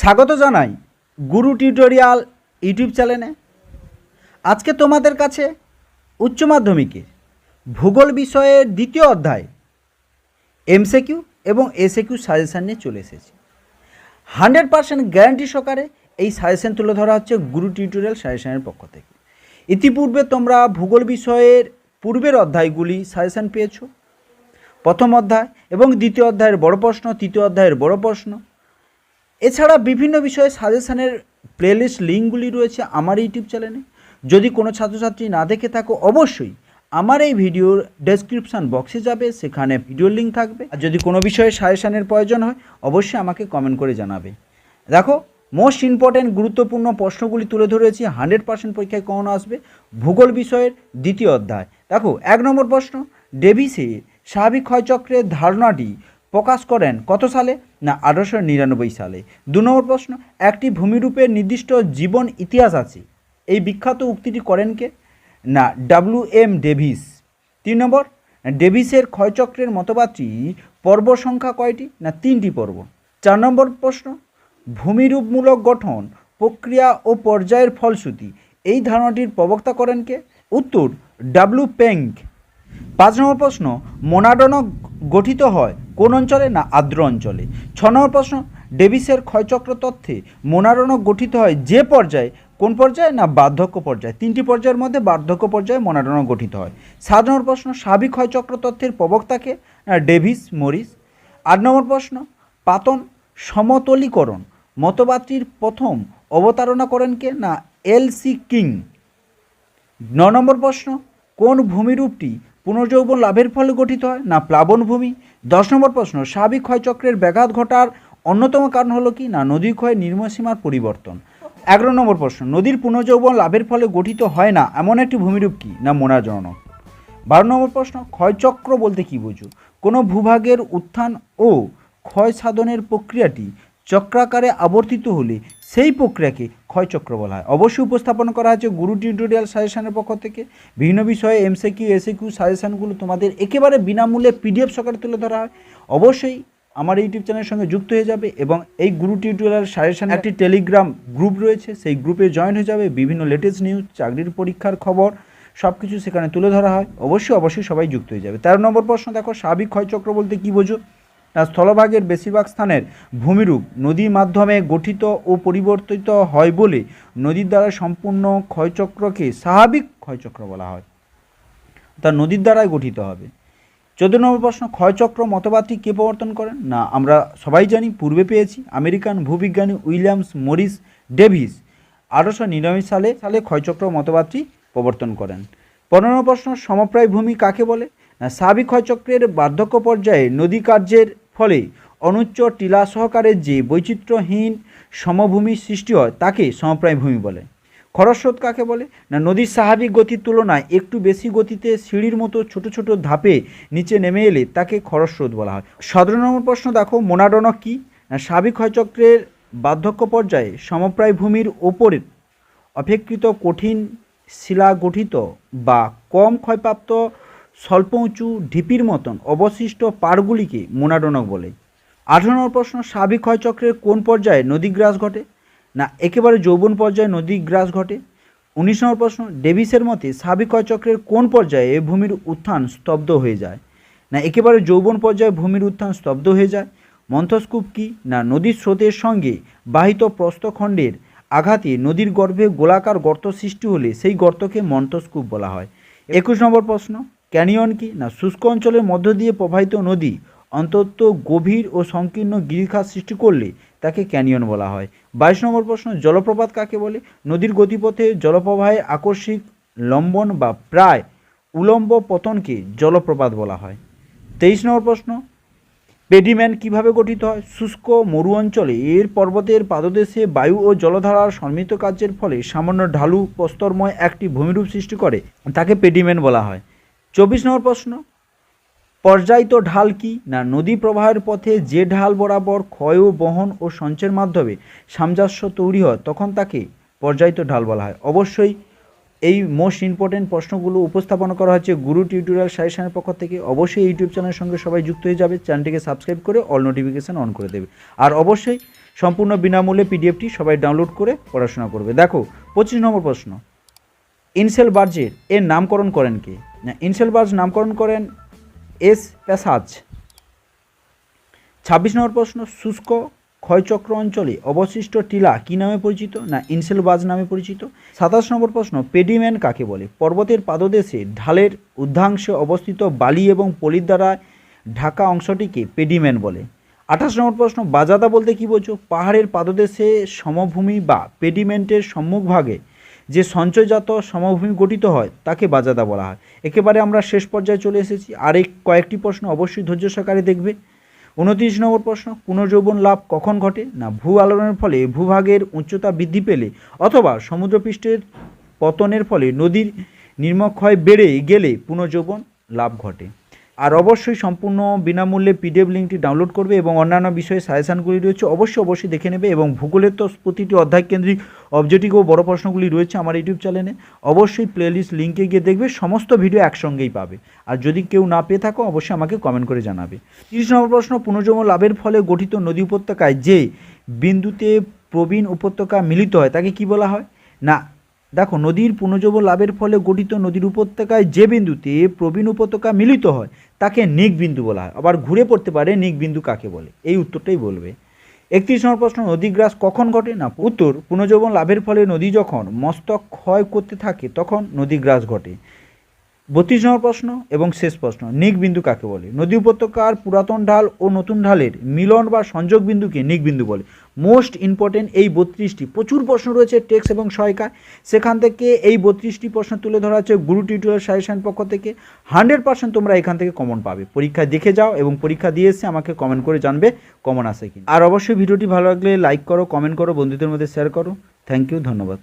স্বাগত জানাই গুরু tutorial YouTube চ্যানেলে। আজকে তোমাদের কাছে উচ্চ মাধ্যমিকের ভূগোল বিষয়ের দ্বিতীয় অধ্যায় এমসিকিউ এবং এসএকিউ সাজেশান নিয়ে চলে এসেছি। হান্ড্রেড পার্সেন্ট গ্যারান্টি সহকারে এই সাজেশন তুলে ধরা হচ্ছে গুরু টিউটোরিয়াল সাজেশানের পক্ষ থেকে। ইতিপূর্বে তোমরা ভূগোল বিষয়ের পূর্বের অধ্যায়গুলি সাজেশান পেয়েছ। প্রথম অধ্যায় এবং দ্বিতীয় অধ্যায়ের বড় প্রশ্ন, তৃতীয় অধ্যায়ের বড় প্রশ্ন এছাড়া বিভিন্ন বিষয়ে সাজেশানের প্লেলিস্ট লিঙ্কগুলি রয়েছে আমার ইউটিউব চ্যানেলে। যদি কোনো ছাত্রছাত্রী না দেখে থাকো, অবশ্যই আমার এই ভিডিওর ডেসক্রিপশান বক্সে যাবে, সেখানে ভিডিওর লিঙ্ক থাকবে। আর যদি কোনো বিষয়ে সাজেশানের প্রয়োজন হয়, অবশ্যই আমাকে কমেন্ট করে জানাবে। দেখো মোস্ট ইম্পর্ট্যান্ট গুরুত্বপূর্ণ প্রশ্নগুলি তুলে ধরেছি হান্ড্রেড পার্সেন্ট পরীক্ষায় কখন আসবে? ভূগোল বিষয়ের দ্বিতীয় অধ্যায়। দেখো, এক নম্বর প্রশ্ন ডেভিসে স্বাভাবিক ক্ষয়চক্রের ধারণাটি প্রকাশ করেন কত সালে? না, আঠারোশো নিরানব্বই সালে। দু নম্বর প্রশ্ন, একটি ভূমিরূপের নির্দিষ্ট জীবন ইতিহাস আছে। এই বিখ্যাত উক্তিটি করেন কে? না, ডাব্লিউ এম ডেভিস। তিন নম্বর, ডেভিসের ক্ষয়চক্রের মতবাদটি পর্ব সংখ্যা কয়টি? না, তিনটি পর্ব। চার নম্বর প্রশ্ন, ভূমিরূপমূলক গঠন, প্রক্রিয়া ও পর্যায়ের ফলশ্রুতি, এই ধারণাটির প্রবক্তা করেন কে? উত্তর ডাব্লু পেঙ্ক। পাঁচ নম্বর প্রশ্ন, মোনাডন গঠিত হয় কোন অঞ্চলে না আর্দ্র অঞ্চলে? ছ নম্বর প্রশ্ন, ডেভিসের ক্ষয়চক্র তথ্যে মোনাডন গঠিত হয় যে পর্যায়ে? কোন পর্যায়ে না বার্ধক্য পর্যায়ে? তিনটি পর্যায়ের মধ্যে বার্ধক্য পর্যায়ে মোনাডন গঠিত হয়। সাত নম্বর প্রশ্ন স্বাভাবিক ক্ষয়চক্র তথ্যের প্রবক্তাকে না ডেভিস মরিস। আট নম্বর প্রশ্ন, পাতন সমতলীকরণ মতবাদটির প্রথম অবতারণা করেন কে? না, এল সি কিং। ন নম্বর প্রশ্ন, কোন ভূমিরূপটি পুনর্যৌবন লাভের ফলে গঠিত হয়, না প্লাবন ভূমি? দশ নম্বর প্রশ্ন স্বাভাবিক ক্ষয়চক্রের ব্যাঘাত ঘটার অন্যতম কারণ হলো কি, না নদী ক্ষয় নির্মসীমার পরিবর্তন? এগারো নম্বর প্রশ্ন, নদীর পুনর্যৌবন লাভের ফলে গঠিত হয় না, এমন একটি ভূমিরূপ কি, না মোনাজনক? বারো নম্বর প্রশ্ন, ক্ষয়চক্র বলতে কি বোঝো? কোনো ভূভাগের উত্থান ও ক্ষয় সাধনের প্রক্রিয়াটি চক্রাকারে আবর্তিত হলে সেই প্রক্রিয়াকে ক্ষয়চক্র বলা হয়। অবশ্যই উপস্থাপন করা হয়েছে গুরু টিউটোরিয়াল সাজেশনের পক্ষ থেকে। বিভিন্ন বিষয়ে এমসিকিউ এসিকিউ সাজেশানগুলো তোমাদের একেবারে বিনামূল্যে পিডিএফ সকারে তুলে ধরা হয়। অবশ্যই আমার ইউটিউব চ্যানেলের সঙ্গে যুক্ত হয়ে যাবে এবং এই গুরু টিউটোরিয়াল সাজেশন একটি টেলিগ্রাম গ্রুপ রয়েছে। সেই গ্রুপে জয়েন হয়ে যাবে বিভিন্ন লেটেস্ট নিউজ চাকরির পরীক্ষার খবর সব কিছু সেখানে তুলে ধরা হয়। অবশ্যই অবশ্যই সবাই যুক্ত হয়ে যাবে। তেরো নম্বর প্রশ্ন দেখো, স্বাভাবিক ক্ষয়চক্র বলতে কী বোঝো? স্থলভাগের বেশিরভাগ স্থানের ভূমিরূপ নদীর মাধ্যমে গঠিত ও পরিবর্তিত হয় বলে নদীর দ্বারা সম্পূর্ণ ক্ষয়চক্রকে স্বাভাবিক ক্ষয়চক্র বলা হয়। তা নদীর দ্বারাই গঠিত হবে। চোদ্দ নম্বর প্রশ্ন, ক্ষয়চক্র মতবাদটি কে প্রবর্তন করেন? না, আমরা সবাই জানি, পূর্বে পেয়েছি। আমেরিকান ভূবিজ্ঞানী উইলিয়ামস মরিস ডেভিস আঠারোশো নিরানব্বই সালে সালে ক্ষয়চক্র মতবাদটি প্রবর্তন করেন। পনেরো প্রশ্ন, সমপ্রায় ভূমি কাকে বলে? না, স্বাভাবিক ক্ষয়চক্রের বার্ধক্য পর্যায়ে নদী কার্যের ফলে অনুচ্চ টিলা সহকারে যে বৈচিত্র্যহীন সমভূমি সৃষ্টি হয়, তাকে সমপ্রায় ভূমি বলে। খরস্রোত কাকে বলে? না, নদীর স্বাভাবিক গতির তুলনায় একটু বেশি গতিতে সিঁড়ির মতো ছোট ছোট ধাপে নিচে নেমে এলে তাকে খরস্রোত বলা হয়। সতেরো নম্বর প্রশ্ন দেখো মোনাডনক কি? না স্বাভাবিক ক্ষয়চক্রের বার্ধক্য পর্যায়ে সমপ্রায় ভূমির ওপরে অপেক্ষিত কঠিন শিলা গঠিত বা কম ক্ষয়প্রাপ্ত স্বল্প উঁচু ঢিপির মতন অবশিষ্ট পাড়গুলিকে মোনাডনক বলে। আঠারো নম্বর প্রশ্ন স্বাভাবিক ক্ষয়চক্রের কোন পর্যায়ে নদীগ্রাস ঘটে? না, একেবারে যৌবন পর্যায়ে নদীগ্রাস ঘটে। উনিশ নম্বর প্রশ্ন, ডেভিসের মতে স্বাভাবিক ক্ষয়চক্রের কোন পর্যায়ে ভূমির উত্থান স্তব্ধ হয়ে যায়? না, একেবারে যৌবন পর্যায়ে ভূমির উত্থান স্তব্ধ হয়ে যায়? মন্থস্কূপ কি? না, নদীর স্রোতের সঙ্গে বাহিত প্রস্থখণ্ডের আঘাতে নদীর গর্ভে গোলাকার গর্ত সৃষ্টি হলে সেই গর্তকে মন্থস্কূপ বলা হয়। একুশ নম্বর প্রশ্ন ক্যানিয়ন কি? না, শুষ্ক অঞ্চলের মধ্য দিয়ে প্রবাহিত নদী অন্তত গভীর ও সংকীর্ণ গিরিখাত সৃষ্টি করলে তাকে ক্যানিয়ন বলা হয়। বাইশ নম্বর প্রশ্ন, জলপ্রপাত কাকে বলে? নদীর গতিপথে জলপ্রবাহে আকস্মিক লম্বন বা প্রায় উলম্ব পতনকে জলপ্রপাত বলা হয়। তেইশ নম্বর প্রশ্ন, পেডিম্যান কীভাবে গঠিত হয়? শুষ্ক মরু অঞ্চলে এর পর্বতের পাদদেশে বায়ু ও জলধারার সন্মিত কার্যের ফলে সামান্য ঢালু প্রস্তরময় একটি ভূমিরূপ সৃষ্টি করে, তাকে পেডিম্যান বলা হয়। চব্বিশ নম্বর প্রশ্ন, পর্যায়িত ঢাল কি না নদী প্রবাহের পথে যে ঢাল বরাবর ক্ষয় বহন ও সঞ্চয়ের মাধ্যমে সামঞ্জস্য তৈরি হয়, তখন তাকে পর্যায়িত ঢাল বলা হয়। অবশ্যই এই মোস্ট ইম্পর্টেন্ট প্রশ্নগুলো উপস্থাপন করা হচ্ছে গুরু টিউটোরিয়াল সাজেশনের পক্ষ থেকে। অবশ্যই ইউটিউব চ্যানেলের সঙ্গে সবাই যুক্ত হয়ে যাবে চ্যানেলটিকে সাবস্ক্রাইব করে অল নোটিফিকেশান অন করে দেবে। আর অবশ্যই সম্পূর্ণ বিনামূল্যে পিডিএফটি সবাই ডাউনলোড করে পড়াশোনা করবে। দেখো, পঁচিশ নম্বর প্রশ্ন, ইনসেল বার্জের এর নামকরণ করেন কে? না ইনসেল বার্জ নামকরণ করেন এস প্যাসাজ। ছাব্বিশ নম্বর প্রশ্ন, শুষ্ক ক্ষয়চক্র অঞ্চলে অবশিষ্ট টিলা কী নামে পরিচিত? না, ইনসেলবাজ নামে পরিচিত। সাতাশ নম্বর প্রশ্ন পেডিম্যান কাকে বলে? পর্বতের পাদদেশে ঢালের ঊর্ধ্বাংশে অবস্থিত বালি এবং পলির দ্বারা ঢাকা অংশটিকে পেডিম্যান বলে। আঠাশ নম্বর প্রশ্ন, বাজাদা বলতে কী বোঝো? পাহাড়ের পাদদেশে সমভূমি বা পেডিমেন্টের সম্মুখভাগে যে সঞ্চয়জাত সমভূমি গঠিত হয়, তাকে বাজাদা বলা হয়। একেবারে আমরা শেষ পর্যায়ে চলে এসেছি। আর এই কয়েকটি প্রশ্ন অবশ্যই ধৈর্য সহকারে দেখবে উনত্রিশ নম্বর প্রশ্ন, পুনর্যৌবন লাভ কখন ঘটে না ভূ আলোড়নের ফলে ভূভাগের উচ্চতা বৃদ্ধি পেলে অথবা সমুদ্রপৃষ্ঠের পতনের ফলে নদীর নির্মক্ষয় বেড়ে গেলে পুনর্যৌবন লাভ ঘটে? আর অবশ্যই সম্পূর্ণ বিনামূল্যে পিডিএফ লিঙ্কটি ডাউনলোড করবে এবং অন্যান্য বিষয়ে সাজেশানগুলি রয়েছে, অবশ্যই অবশ্যই দেখে নেবে এবং ভূগোলের তো প্রতিটি অধ্যায় কেন্দ্রিক অবজেক্টিভ ও বড় প্রশ্নগুলি রয়েছে আমার ইউটিউব চ্যানেলে, অবশ্যই প্লেলিস্ট লিঙ্কে গিয়ে দেখবে, সমস্ত ভিডিও একসঙ্গেই পাবে। আর যদি কেউ না পেয়ে থাকো, অবশ্যই আমাকে কমেন্ট করে জানাবে। তিরিশ নম্বর প্রশ্ন, পুনর্জন্ম লাভের ফলে গঠিত নদী উপত্যকায় যে বিন্দুতে প্রবীণ উপত্যকা মিলিত হয়, তাকে কি বলা হয়? না দেখো, নদীর পুনর্জব লাভের ফলে গঠিত নদীর উপত্যকায় যে বিন্দুতে প্রবীণ উপত্যকা মিলিত হয়, তাকে নিক বিন্দু বলা হয়। আবার ঘুরে পড়তে পারে নিক বিন্দু কাকে বলে? এই উত্তরটাই বলবে। একত্রিশ নম্বর প্রশ্ন নদীগ্রাস কখন ঘটে? না, উত্তর পুনর্জীবন লাভের ফলে নদী যখন মস্তক ক্ষয় করতে থাকে, তখন নদীগ্রাস ঘটে। বত্রিশ নম্বর প্রশ্ন এবং শেষ প্রশ্ন, নিক বিন্দু কাকে বলে? নদী উপত্যকার পুরাতন ঢাল ও নতুন ঢালের মিলন বা সংযোগ বিন্দুকে নিক বিন্দু বলে। মোস্ট ইম্পর্টেন্ট এই বত্রিশটি। প্রচুর প্রশ্ন রয়েছে টেক্স এবং সহায়িকায়। সেখান থেকে এই বত্রিশটি প্রশ্ন তুলে ধরা হচ্ছে গুরু টিউটোরিয়াল সাজেশন পক্ষ থেকে। হান্ড্রেড পার্সেন্ট তোমরা এখান থেকে কমন পাবে। পরীক্ষায় দেখে যাও এবং পরীক্ষা দিয়ে এসে আমাকে কমেন্ট করে জানবে কমন আসে কি আর অবশ্যই ভিডিওটি ভালো লাগলে লাইক করো, কমেন্ট করো, বন্ধুদের মধ্যে শেয়ার করো। থ্যাংক ইউ, ধন্যবাদ।